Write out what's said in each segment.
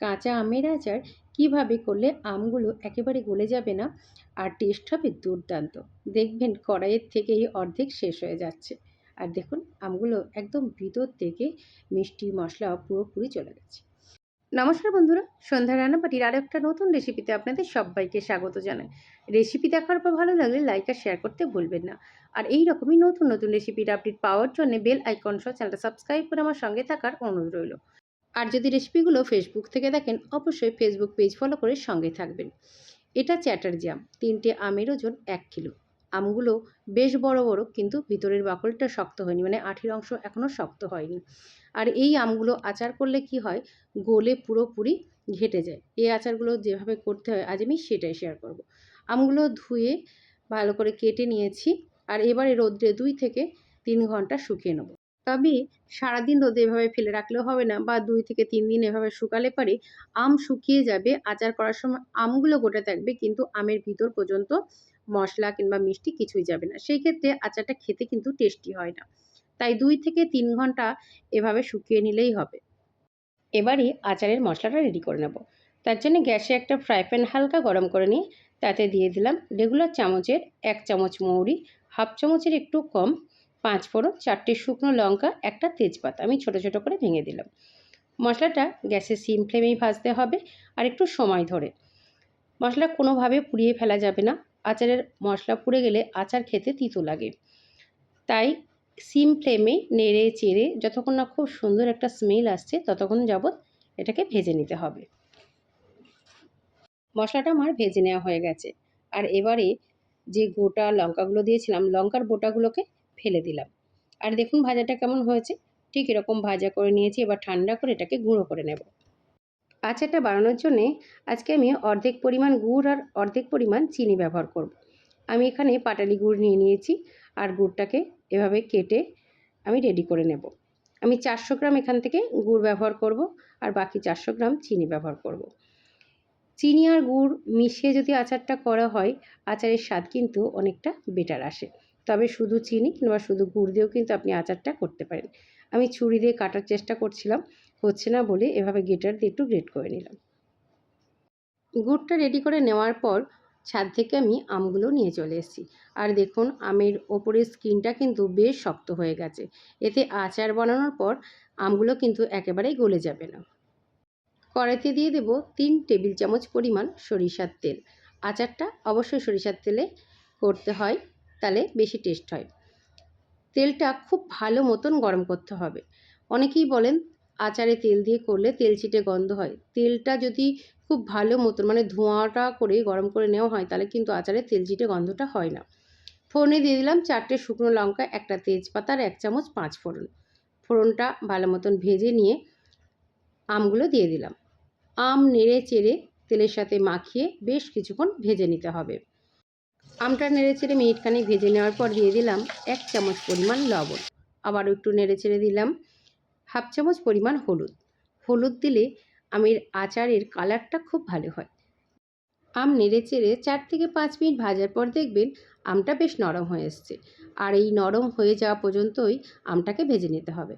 কাঁচা আমের আচার কীভাবে করলে আমগুলো একেবারে গলে যাবে না? আর টেস্ট হবে দুর্দান্ত। দেখবেন কড়াইয়ের থেকেই অর্ধেক শেষ হয়ে যাচ্ছে। আর দেখুন, আমগুলো একদম ভিতর থেকে মিষ্টি মশলা পুরোপুরি চলে গেছে। নমস্কার বন্ধুরা, সন্ধ্যা রান্নাবাটির আরও একটা নতুন রেসিপিতে আপনাদের সবাইকে স্বাগত জানাই। রেসিপি দেখার পর ভালো লাগলে লাইক আর শেয়ার করতে ভুলবেন না। আর এই রকমই নতুন নতুন রেসিপির আপডেট পাওয়ার জন্য বেল আইকন সহ চ্যানেলটা সাবস্ক্রাইব করে আমার সঙ্গে থাকার অনুরোধ রইল। আর যদি রেসিপিগুলো ফেসবুক থেকে দেখেন, অবশ্যই ফেসবুক পেজ ফলো করে সঙ্গে থাকবেন। এটা চ্যাটার জাম তিনটে আমের ওজন এক কিলো। আমগুলো বেশ বড় বড়, কিন্তু ভিতরের বাকলটা শক্ত হয়নি মানে আঠির অংশ এখনও শক্ত হয়নি। আর এই আমগুলো আচার করলে কি হয়? গোলে পুরোপুরি ঘেটে যায়। এই আচারগুলো যেভাবে করতে হয়, আজ আমি সেটাই শেয়ার করব। আমগুলো ধুয়ে ভালো করে কেটে নিয়েছি, আর এবারে রোদ্রে দুই থেকে তিন ঘণ্টা শুকিয়ে নেব। তবে সারাদিন রোদে এভাবে ফেলে রাখলেও হবে না বা দুই থেকে তিন দিন এভাবে শুকালে পরে আম শুকিয়ে যাবে, আচার করার সময় আমগুলো গোটা থাকবে কিন্তু আমের ভিতর পর্যন্ত মশলা কিংবা মিষ্টি কিছুই যাবে না। সেই ক্ষেত্রে আচারটা খেতে কিন্তু টেস্টি হয় না। তাই দুই থেকে তিন ঘণ্টা এভাবে শুকিয়ে নিলেই হবে। এবারে আচারের মশলাটা রেডি করে নেব। তার জন্য গ্যাসে একটা ফ্রাই প্যান হালকা গরম করে নিয়ে তাতে দিয়ে দিলাম রেগুলার চামচের এক চামচ মৌরি হাফ চামচের একটু কম পাঁচ ফোড়ন, চারটে শুকনো লঙ্কা, একটা তেজপাতা। আমি ছোট ছোট করে ভেঙে দিলাম। মশলাটা গ্যাসে সিম ফ্লেমেই ভাজতে হবে আর একটু সময় ধরে। মশলা কোনোভাবে পুড়িয়ে ফেলা যাবে না। আচারের মশলা পুড়ে গেলে আচার খেতে তিতো লাগে। তাই সিম ফ্লেমে নেড়ে চেড়ে যতক্ষণ না খুব সুন্দর একটা স্মেল আসছে, ততক্ষণ যাবৎ এটাকে ভেজে নিতে হবে। মশলাটা আমার ভেজে নেওয়া হয়ে গেছে। আর এবারে যে গোটা লঙ্কাগুলো দিয়েছিলাম, লঙ্কার বোটাগুলোকে ফেলে দিলাম। আর দেখুন ভাজাটা কেমন হয়েছে। ঠিক এরকম ভাজা করে নিয়েছি, এবার ঠান্ডা করে এটাকে গুঁড়ো করে নেব। আচারটা বানানোর জন্যে আজকে আমি অর্ধেক পরিমাণ গুড় আর অর্ধেক পরিমাণ চিনি ব্যবহার করব। আমি এখানে পাটালি গুড় নিয়ে নিয়েছি আর গুড়টাকে এভাবে কেটে আমি রেডি করে নেব। আমি চারশো গ্রাম এখান থেকে গুড় ব্যবহার করব আর বাকি চারশো গ্রাম চিনি ব্যবহার করব। চিনি আর গুড় মিশিয়ে যদি আচারটা করা হয়, আচারের স্বাদ কিন্তু অনেকটা বেটার আসে। তবে শুধু চিনি কিংবা শুধু গুড় দিয়েও কিন্তু আপনি আচারটা করতে পারেন। আমি ছুরি দিয়ে কাটার চেষ্টা করছিলাম, হচ্ছে না বলে এভাবে গেটার দিয়ে একটু গ্রেট করে নিলাম। গুড়টা রেডি করে নেওয়ার পর ছাদ থেকে আমি আমগুলো নিয়ে চলে এসেছি। আর দেখুন, আমের ওপরের স্কিনটা কিন্তু বেশ শক্ত হয়ে গেছে। এতে আচার বানানোর পর আমগুলো কিন্তু একেবারেই গলে যাবে না। কড়াইতে দিয়ে দেব তিন টেবিল চামচ পরিমাণ সরিষার তেল। আচারটা অবশ্যই সরিষার তেলে করতে হয়। তাহলে বেশি টেস্ট হয়। তেলটা খুব ভালো মতন গরম করতে হবে। অনেকেই বলেন, আচারে তেল দিয়ে করলে তেল ছিটে গন্ধ হয়। তেলটা যদি খুব ভালো মতন মানে ধোঁয়াটা করে গরম করে নেওয়া হয়, তাহলে কিন্তু আচারে তেল চিটে গন্ধটা হয় না। ফোড়নে দিয়ে দিলাম চারটে শুকনো লঙ্কা, একটা তেজপাতা আর এক চামচ পাঁচ ফোড়ন। ফোড়নটা ভালো মতন ভেজে নিয়ে আমগুলো দিয়ে দিলাম। আম নেড়ে চেড়ে তেলের সাথে মাখিয়ে বেশ কিছুক্ষণ ভেজে নিতে হবে। আমটা নেড়ে চেড়ে মিনিটখানি ভেজে নেওয়ার পর দিয়ে দিলাম এক চামচ পরিমাণ লবণ। আবার একটু নেড়ে চেড়ে দিলাম হাফ চামচ পরিমাণ হলুদ। হলুদ দিলে আমের আচারের কালারটা খুব ভালো হয়। আম নেড়ে চেড়ে চার থেকে পাঁচ মিনিট ভাজার পর দেখবেন আমটা বেশ নরম হয়ে এসছে। আর এই নরম হয়ে যাওয়া পর্যন্তই আমটাকে ভেজে নিতে হবে।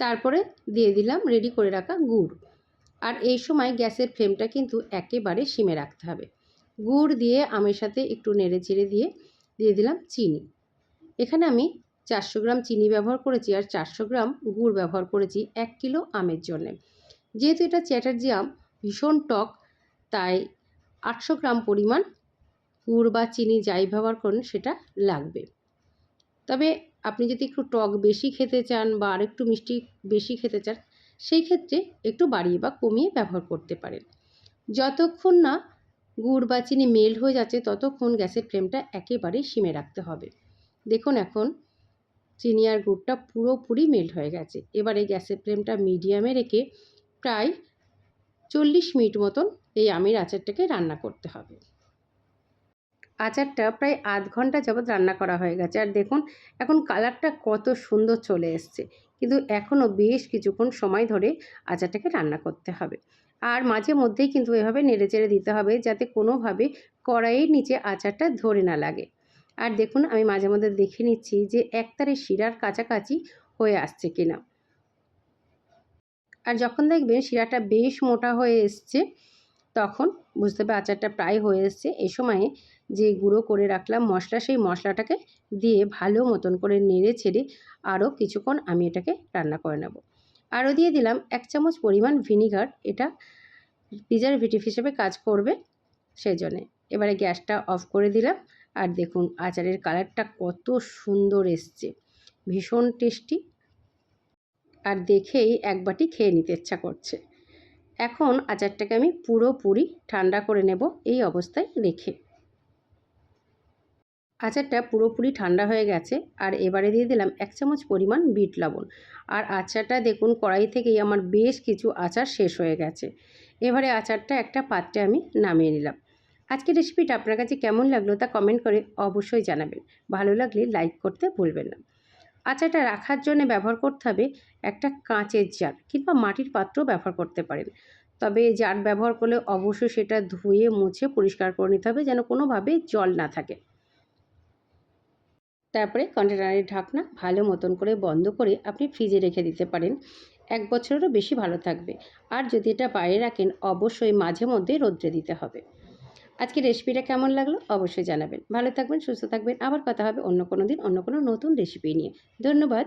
তারপরে দিয়ে দিলাম রেডি করে রাখা গুড়। আর এই সময় গ্যাসের ফ্লেমটা কিন্তু একেবারে সিমে রাখতে হবে। গুড় দিয়ে আমের সাথে একটু নেড়ে চেড়ে দিয়ে দিয়ে দিলাম চিনি। এখানে আমি চারশো গ্রাম চিনি ব্যবহার করেছি আর চারশো গ্রাম গুড় ব্যবহার করেছি এক কিলো আমের জন্যে। যেহেতু এটা চ্যাটার্জি আম, ভীষণ টক, তাই আটশো গ্রাম পরিমাণ গুড় বা চিনি যাই ব্যবহার করুন সেটা লাগবে। তবে আপনি যদি একটু টক বেশি খেতে চান বা আরেকটু মিষ্টি বেশি খেতে চান, সেই ক্ষেত্রে একটু বাড়িয়ে বা কমিয়ে ব্যবহার করতে পারেন। যতক্ষণ না গুড় বা চিনি মেল্ট হয়ে যাচ্ছে ততক্ষণ গ্যাসের ফ্লেমটা একেবারেই সিমে রাখতে হবে। দেখুন এখন চিনি আর গুড়টা পুরোপুরি মেল্ট হয়ে গেছে। এবারে গ্যাসের ফ্লেমটা মিডিয়ামে রেখে প্রায় চল্লিশ মিনিট মতন এই আমের আচারটাকে রান্না করতে হবে। আচারটা প্রায় আধ ঘণ্টা যাবৎ রান্না করা হয়ে গেছে। আর দেখুন, এখন কালারটা কত সুন্দর চলে এসছে। কিন্তু এখনও বেশ কিছুক্ষণ সময় ধরে আচারটাকে রান্না করতে হবে। আর মাঝে মধ্যেই কিন্তু এভাবে নেড়ে চেড়ে দিতে হবে যাতে কোনোভাবে কড়াইয়ের নিচে আচারটা ধরে না লাগে। আর দেখুন, আমি মাঝে মধ্যে দেখে নিচ্ছি যে একতারে শিরার কাছাকাছি হয়ে আসছে কিনা। আর যখন দেখবেন শিরাটা বেশ মোটা হয়ে এসছে, তখন বুঝতে হবে আচারটা প্রায় হয়ে এসছে। এ সময়ে যে গুঁড়ো করে রাখলাম মশলা, সেই মশলাটাকে দিয়ে ভালো মতন করে নেড়ে ছেড়ে আরও কিছুক্ষণ আমি এটাকে রান্না করে নেব। আরও দিয়ে দিলাম এক চামচ পরিমাণ ভিনিগার। এটা প্রিজারভেটিভ হিসেবে কাজ করবে সেই জন্যে এবারে গ্যাসটা অফ করে দিলাম। আর দেখুন, আচারের কালারটা কত সুন্দর এসছে। ভীষণ টেস্টি। আর দেখেই এক বাটি খেয়ে নিতে ইচ্ছা করছে। এখন আচারটাকে আমি পুরোপুরি ঠান্ডা করে নেব এই অবস্থায় রেখে। আচারটা পুরোপুরি ঠান্ডা হয়ে গেছে আর এবারে দিয়ে দিলাম এক চামচ পরিমাণ বিট লবণ। আর আচারটা দেখুন কড়াই থেকেই আমার বেশ কিছু আচার শেষ হয়ে গেছে। এবারে আচারটা একটা পাত্রে আমি নামিয়ে নিলাম। আজকের রেসিপিটা আপনার কাছে কেমন লাগল তা কমেন্ট করে অবশ্যই জানাবেন। ভালো লাগলে লাইক করতে ভুলবেন না। আচারটা রাখার জন্য ব্যবহার করতে হবে একটা কাঁচের জার কিংবা মাটির পাত্র ব্যবহার করতে পারেন। তবে জার ব্যবহার করলে অবশ্যই সেটা ধুয়ে মুছে পরিষ্কার করে নিতে হবে যেন কোনোভাবে জল না থাকে। তারপরে কন্টেনারের ঢাকনা ভালো মতন করে বন্ধ করে আপনি ফ্রিজে রেখে দিতে পারেন। এক বছরেরও বেশি ভালো থাকবে। আর যদি এটা বাইরে রাখেন, অবশ্যই মাঝে মধ্যে রোদ্রে দিতে হবে। আজকে রেসিপিটা কেমন লাগল অবশ্যই জানাবেন। ভালো থাকবেন, সুস্থ থাকবেন। আবার কথা হবে অন্য কোনো দিন অন্য কোনো নতুন রেসিপি নিয়ে। ধন্যবাদ।